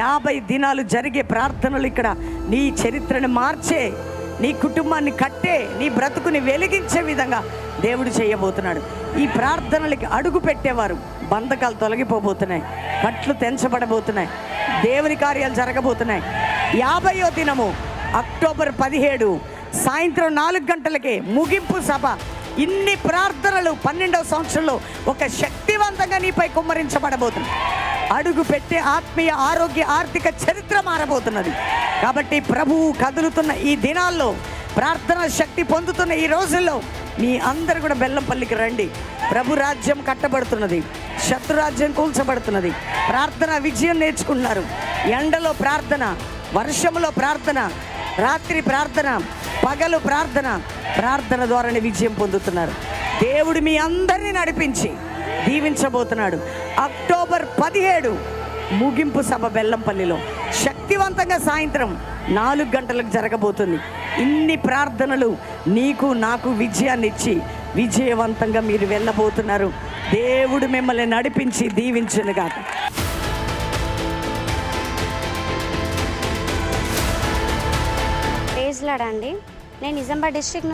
యాభై దినాలు జరిగే ప్రార్థనలు ఇక్కడ నీ చరిత్రను మార్చే నీ కుటుంబాన్ని కట్టే నీ బ్రతుకుని వెలిగించే విధంగా దేవుడు చేయబోతున్నాడు. ఈ ప్రార్థనలకి అడుగు పెట్టేవారు బంధకాలు తొలగిపోబోతున్నాయి కట్లు తెంచబడబోతున్నాయి దేవుని కార్యాలు జరగబోతున్నాయి. యాభయో దినము అక్టోబర్ పదిహేడు సాయంత్రం నాలుగు గంటలకే ముగింపు సభ. ఇన్ని ప్రార్థనలు పన్నెండవ సంవత్సరంలో ఒక శక్తివంతంగా నీపై కుమ్మరించబడబోతుంది అడుగు పెట్టే ఆత్మీయ ఆరోగ్య ఆర్థిక చరిత్ర మారబోతున్నది. కాబట్టి ప్రభువు కదులుతున్న ఈ దినాల్లో ప్రార్థన శక్తి పొందుతున్న ఈ రోజుల్లో మీ అందరు కూడా బెల్లంపల్లికి రండి. ప్రభు రాజ్యం కట్టబడుతున్నది శత్రురాజ్యం కూల్చబడుతున్నది ప్రార్థన విజయం నేర్చుకుంటున్నారు. ఎండలో ప్రార్థన వర్షంలో ప్రార్థన రాత్రి ప్రార్థన పగలు ప్రార్థన ప్రార్థన ద్వారానే విజయం పొందుతున్నారు. దేవుడు మీ అందరినీ నడిపించి దీవించబోతున్నాడు. అక్టోబర్ పదిహేడు ముగింపు సభ బెల్లంపల్లిలో. శక్తివంతంగా సాయంత్రం నాలుగు గంటలకు జరగబోతుంది. ఇన్ని ప్రార్థనలు నీకు నాకు విజయాన్ని ఇచ్చి విజయవంతంగా మీరు వెళ్ళబోతున్నారు. దేవుడు మిమ్మల్ని నడిపించి దీవించునుగాక. ప్రేజ్లాడండి. నేను నిజామాబాద్ డిస్ట్రిక్ట్